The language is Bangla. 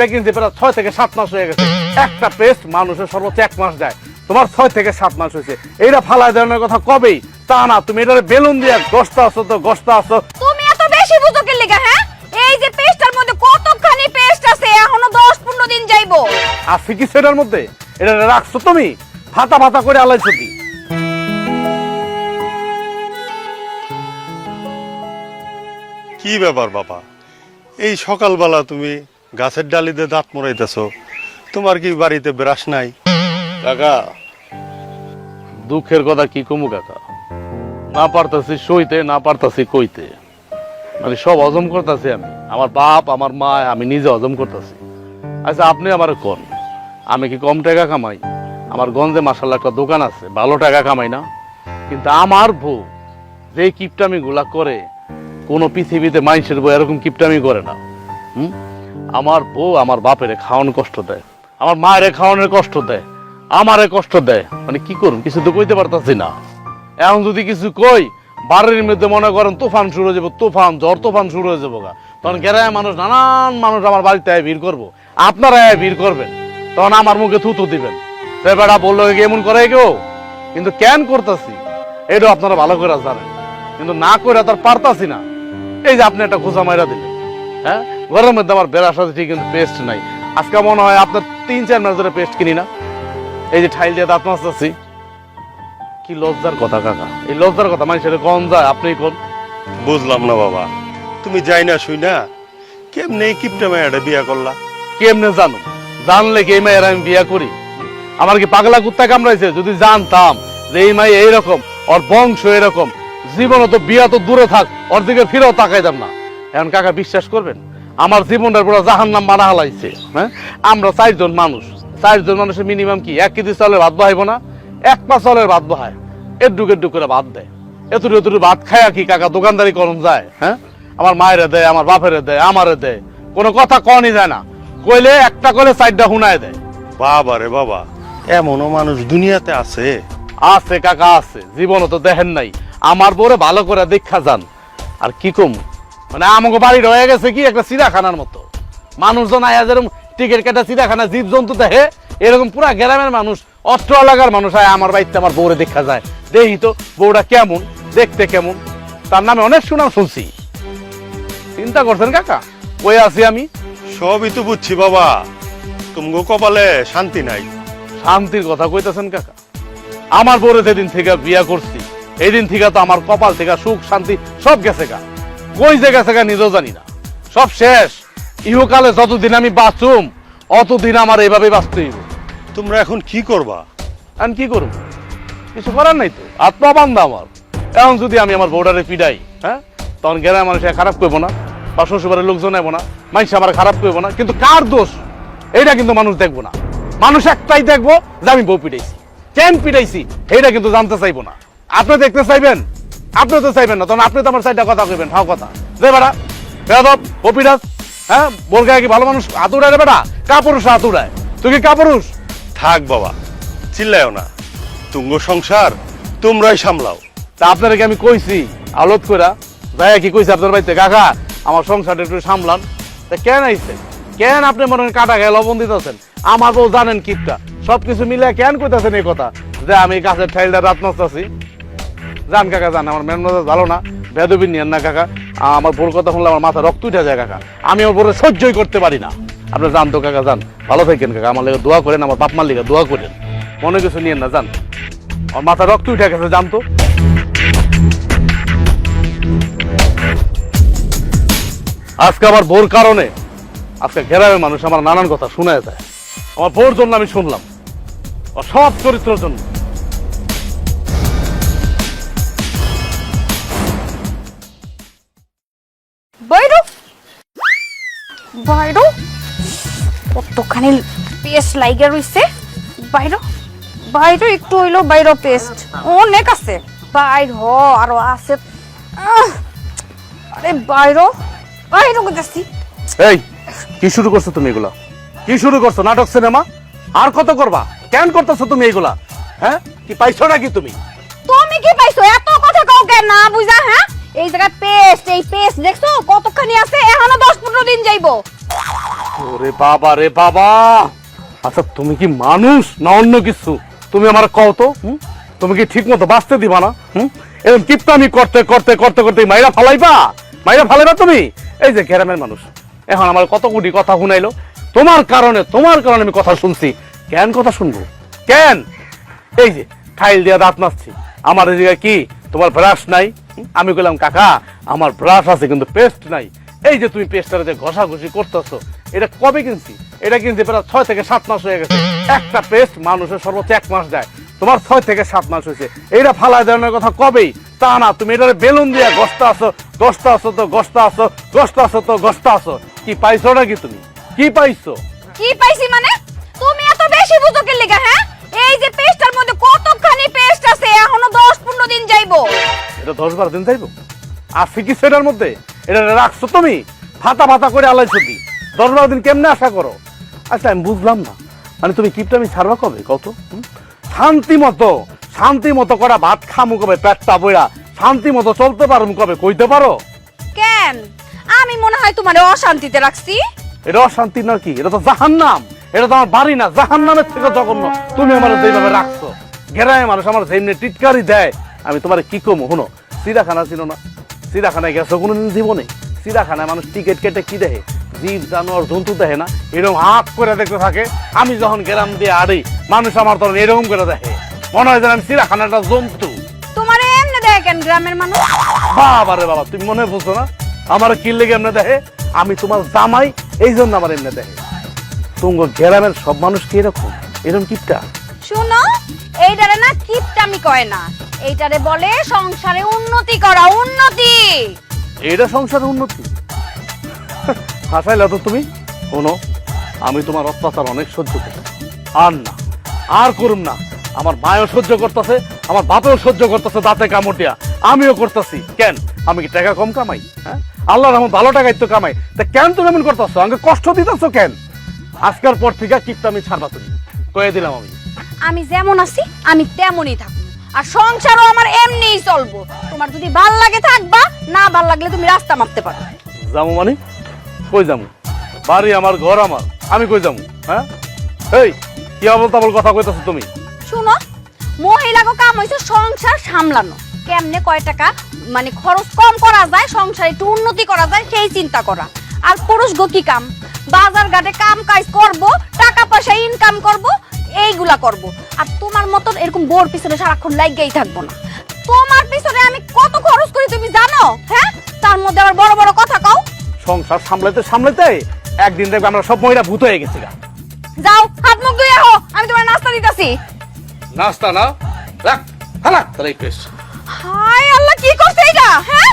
প্রেগনেন্সি প্রায় ছয় থেকে সাত মাস হয়ে গেছে। একটা পেস্ট মানুষের সর্বোচ্চ এক মাস যায় তোমার ছয় থেকে সাত মাস হয়েছে। এইটা ফালাই দেওয়ার কথা কবেই? তা না তুমি এটা বেলুন দিয়ে গস্ত আসো তো গস্ত আসো তুমি এত বেশি বুঝো কি লিগা হ্যাঁ? এই যে পেস্টটার মধ্যে কতখানি পেস্ট আছে এখনও 10 15 দিন যাইবো। আর কি সেটার মধ্যে? এটা রাখছো তুমি? ফাতা ফাতা করে আলাইছো কি? কি ব্যাপার বাবা? এই সকালবেলা তুমি গাছের ডালিতে দাঁত মরাইতেছ। তোমার কি বাড়িতে ব্রাশ নাই? কাকা, দুঃখের কথা কি কমু কাকা? না পারতাছি সইতে, না পারতাছি কইতে। মানে সব হজম করতেছি আমি। আমার বাপ, আমার মা, আমি নিজে হজম করতেছি। আচ্ছা আপনি আমার কোন। আমি কি কম টাকা কামাই? আমার গঞ্জে মাসাল্লাহ একটা দোকান আছে, ভালো টাকা কামাই না। কিন্তু আমার বউ যে কিপটামি গুলা করে, কোনো পৃথিবীতে মানুষের বউ এরকম কিপটামি করে না। হুম? আমার বউ আমার বাপেরে খাওয়ানো কষ্ট দেয়। আমার মায়ের খাওয়ানোর কষ্ট দেয়। আমারে কষ্ট দেয়। মানে কি করুন কিছু তো কইতে পারতাছি না। এখন যদি কিছু কই, বাড়ির মধ্যে মনে করেন তুফান শুরু হয়ে যাব, তুফান, ঝড় তুফান শুরু হয়ে যাব গা। তখন গ্রামের মানুষ, নানান মানুষ আমার বাড়িতে আয় ভিড় করব। আপনারা আয় ভিড় করবেন। তখন আমার মুখে থুতু দিবেন। সে বেড়া বলল এমন করে কেউ? কিন্তু কেন করতেছি? এটা আপনারা ভালো করে জানেন। কিন্তু না করে তার পারতাছি না। এই যে আপনি একটা খোঁজা মাইরা দিলেন। হ্যাঁ? ঘরের মধ্যে আমার বেড়ার সাথে ঠিক কিন্তু পেস্ট নাই। আজকে মনে হয় আপনার তিন চার মাস ধরে পেস্ট কিনি না। এই যে ঠাইল দিয়ে দাঁত মাজতেছি। কি লজ্জার কথা কাকা। এই লজ্জার কথা মানুষের কম যায়। আপনি কোন? বুঝলাম না বাবা। তুমি যাই না শুই না। কেমনে এই কিপটা মেয়েটা বিয়া করলা? কেমনে জানো? জানলে কি এই মায়ের আমি বিয়া করি? আমার কি পাগলা কুত্তা কামড়াইছে? যদি জানতাম যে এই মাই এইরকম ওর বংশ এরকম জীবনে তো বিয়া তো দূরে থাক ওর দিকে ফিরেও তাকাইতাম না। এখন কাকা বিশ্বাস করবেন? আমার জীবনের পুরো জাহান নাম বানা হালাইছে হ্যাঁ? আমরা চারজন মানুষ। চারজন মানুষের মিনিমাম কি? এক কেজি চালের ভাত বহাইব না? এক পা চালের ভাত বহায়। এডুক এডুক করে ভাত দেয়। এতুটু এতুটু ভাত খায়া কি কাকা দোকানদারি করুন যায় হ্যাঁ? আমার মায়েরে দেয় আমার বাপেরে দেয় আমারে দেয়। কোনো কথা কনই যায় না। কইলে একটা করে সাইডটা হুনায় দেয়। বাবা রে বাবা এমনও মানুষ দুনিয়াতে আছে। আছে কাকা আছে। জীবনও তো দেখেন নাই। আমার বউরে ভালো করে দেখা যান। আর কি কম? মানে আমাকে বাড়ি রয়ে গেছে কি একটা চিড়াখানার মতো। মানুষজন আয়া যেরকম টিকিট কাটা চিড়াখানা জীব জন্তু দেখে এরকম পুরা গ্রামের মানুষ অত্র এলাকার মানুষ আয় আমার বাড়িতে আমার বউরে দেখা যায়। দেখি তো বউটা কেমন দেখতে কেমন। তার নামে অনেক সুনাম শুনছি। চিন্তা করছেন কাকা? কই আছি আমি? সবই তো বুঝছি বাবা। তুমগো কপালে শান্তি নাই। শান্তির কথা কইতেছেন কাকা। আমার বউরে যেদিন থেকে বিয়া করছি এই দিন থেকে তো আমার কপাল থেকে সুখ শান্তি সব গেছে গা। কই যে গেছে গা নিজেও জানি না। সব শেষ। ইহকালে যতদিন আমি বাঁচুম অতদিন আমার এইভাবে বাঁচতে হইব। তোমরা এখন কি করবা? আমি কি করব? কিছু করার নাই তো। আত্মা বান্ধা আমার। এখন যদি আমি আমার বউডারে পিডাই হ্যাঁ তখন গেলে মানুষ খারাপ করব না বা শ্বশুরবাড়ির লোকজন নেব না মানুষ আমার খারাপ করব না। কিন্তু কার দোষ? এইটা কিন্তু মানুষ দেখব না। মানুষ একটাই দেখব যে আমি বউ পিটাইছি কেন পিটাইছি এইটা কিন্তু জানতে চাইব না। আপনি দেখতে চাইবেন? আপনি তো চাইবেন না তখন আপনি তো আমার সাইডটা কথা কইবেন হাও কথা। যে বেড়া বেদব বপিরাজ হ্যাঁ? বোর গায়ে কি ভালো মানুষ আতুরায় রে বেটা? কাপুরুষ আতুরায় তুই কি কাপুরুষ? থাক বাবা চিল্লায়ও না। তুঙ্গ সংসার তোমরাই সামলাও। তা আপনাকে আমি কইছি? আলোত কইরা। যাই কি কইছি আপনার বাড়িতে? কাকা আমার সংসারটা একটু সামলান। তা কেন আইছে? কেন আপনি মনে হয় কাটা গায়ে লবণ দিতেছেন? আমার বউ জানেন কিপটা। সবকিছু মিলে কেন কইতাছেন এই কথা? যে আমি গাছের ঠাইলটা রাত নষ্টাছি জান কাকা, জান, আমার মেন মেজাজ ভালো না, বেদবি নিয়েন না কাকা। আমার বোর কথা শুনলে আমার মাথা রক্ত উঠে যায় কাকা। আমি ওর বোরে সহ্যই করতে পারি না। আপনি জান তো কাকা, জান, ভালো থাকেন কাকা। আমার লেগে দোয়া করেন, আমার বাপ মার লেগে দোয়া করেন। মনে কিছু নিয়েন না, জান। আমার মাথা রক্ত উঠে গেছে, জান তো। আজকে আমার বোর কারণে, আজকে গ্রামের মানুষ আমার নানান কথা শুনে যায়। আমার বোর জন্য আমি শুনলাম। সব চরিত্রের জন্য। বাইরো। কতখানি পেস্ট লাইগা রইছে। বাইরো। বাইরো একটু হইল বাইরো পেস্ট অনেক আছে। বাইর হ আরও আছে! আরে বাইরো। বাইরো করতেছি এই কি শুরু করছ তুমি এগুলা? কি শুরু করছ? নাটক সিনেমা? আর কত করবা? কেন করতেছো তুমি এগুলা? হ্যাঁ? কি পাইছো নাকি তুমি? তুমি কি পাইছো? এত কথা কও কেন? না বুঝা হ্যাঁ? এই জায়গায় পেস্ট এই পেস্ট দেখছ? কতখানি আছে? এখনও দশ পনেরো দিন যাইবো। ওরে বাবা, রে বাবা! আচ্ছা তুমি কি মানুষ না অন্য কিছু? তুমি আমার কও তো? তুমি কি ঠিক মতো বাঁচতে দিবা না এরকম কিপটামি করতে করতে করতে করতে মাইরা ফালাইবা? মাইরা ফালাইবা তুমি? এই যে গ্রামের মানুষ, এখন আমার কত কোটি কথা শুনাইলো। তোমার কারণে তোমার কারণে আমি কথা শুনছি। কেন কথা শুনব? কেন? এই যে ফাইল দিয়া দাঁত মারছি আমার এদিকে কি, তোমার ব্রাশ নাই? আমি বললাম কাকা, আমার ব্রাশ আছে কিন্তু পেস্ট নাই। এই যে তুমি পেস্টটা যে ঘষাঘষি করতেছো, এটা কবে কিনছি? এটা কিনছি প্রায় ছয় থেকে সাত মাস হয়ে গেছে। একটা পেস্ট মানুষের সর্বোচ্চ এক মাস যায়। তোমার ছয় থেকে সাত মাস হয়েছে। এইটা ফালা দেওয়ার কথা কবেই? তা না, তুমি এটারে বেলুন দিয়া গস্তা আসো গস্তা আসো তো গস্তা আসো গস্তা আসো তো গস্তা আসো কি পাইছো নাকি তুমি? কি পাইছো? কি পাইছি মানে? তুমি এত বেশি বুঝো কি লিগা হ্যাঁ? এই যে পেস্টটার মধ্যে কতখানি দশ বারো দিন যাইব। আছে কি সেটার মধ্যে এটা রাখছো তুমি ফাতা ফাতা করে আলাইছো দি দশ বারো দিন কেমনে আশা করো? আচ্ছা আমি বুঝলাম না। মানে তুমি কিপটা আমি ছাড়বা কবে? কত শান্তি মতো শান্তি মতো করা ভাত খামু কবে পেটটা বইরা শান্তি মতো চলতে পারো কবে কইতে পারো? কেন? আমি মনে হয় তোমার অশান্তিতে রাখছি। এটা অশান্তি না কি? এটা তো জাহান্নাম। এটা তো আমার বাড়ি না জাহান্নামের থেকে জঘন্য। তুমি আমার যেভাবে রাখছো গেরায় মানুষ আমার যেমনি টিটকারি দেয় আমি তোমার কি কমু? শুনো চিড়াখানা ছিল না। চিড়াখানায় গেছো কোনোদিন জীবনে। চিড়াখানায় মানুষ টিকিট কেটে কি দেখে? জীব জানোয়ার জন্তু দেখে না? এরকম হাত করে দেখতে থাকে। আমি যখন গেরাম দিয়ে আরে মানুষ আমার তখন এরকম করে দেখে। মনে হয় যেন আমি চিড়াখানাটা জন্তু। তোমার এমনি দেখেন গ্রামের মানুষ? বাবা রে বাবা তুমি মনে বুঝছ না? আমার কি লেগে এমনি দেখে? আমি তোমার জামাই এই জন্য আমার এমনি দেখে। তোমার গ্রামের সব মানুষ কি এরকম? এরকম কিপটা? শুনো এইটারে না কিপটামি কয় না। এইটারে বলে সংসারে উন্নতি করা উন্নতি! এটা সংসারের উন্নতি? হাসাইলে তো তুমি? শোনো আমি তোমার অত্যাচার অনেক সহ্য করি। আর না আর করুম না। আমার মায়ও সহ্য করতেছে আমার বাপেও সহ্য করতেছে দাঁতে কামড়িয়া আমিও করতেছি। কেন? আমি কি টাকা কম কামাই? হ্যাঁ? আল্লাহর আমার ভালো টাকাই তো কামাই। তা কেন তুমি এমন করতেছো? আমাকে কষ্ট দিতেছো কেন? আজকের পর থেকে কিপটা আমি ছাড়বা তুমি। কয়ে দিলাম আমি। আমি যেমন আছি আমি তেমনই থাকব। আর সংসারও আমার এমনিই চলবো। তোমার যদি ভালো লাগে থাকবা না ভালো লাগলে তুমি রাস্তা মাপতে পারো। যাব মানে? কই যাব বাড়ি আমার ঘর আমার আমি কই যাব হ্যাঁ? এই কি আবল তাবল কথা কইতাছো তুমি? শুনো মহিলাকে কাম হইছে সংসার সামলানো। কেমনে কয় টাকা? মানে খরচ কম করা যায় সংসারে একটু উন্নতি করা যায় সেই চিন্তা করা। আর পুরুষ গো কি কাম? বাজার ঘাটে কাম কাজ করব টাকা পয়সা ইনকাম করব এইগুলা করব। আর তোমার মতন এরকম বোর পিছনে সারাক্ষণ লাগিয়েই থাকব না। তোমার পিছনে আমি কত খরচ করি তুমি জানো? হ্যাঁ? তার মধ্যে আবার বড় বড় কথা কও। সংসার সামলাতে সামলাতে একদিন দেখবে আমরা সব মহিলা ভূত হয়ে গেছি গা। যাও হাত মুখ ধুয়ে আহো আমি তোমার নাস্তা দিতেছি। নাস্তা না? রাখ হালা। তাহলে হায় আল্লাহ কি করছে এটা হ্যাঁ?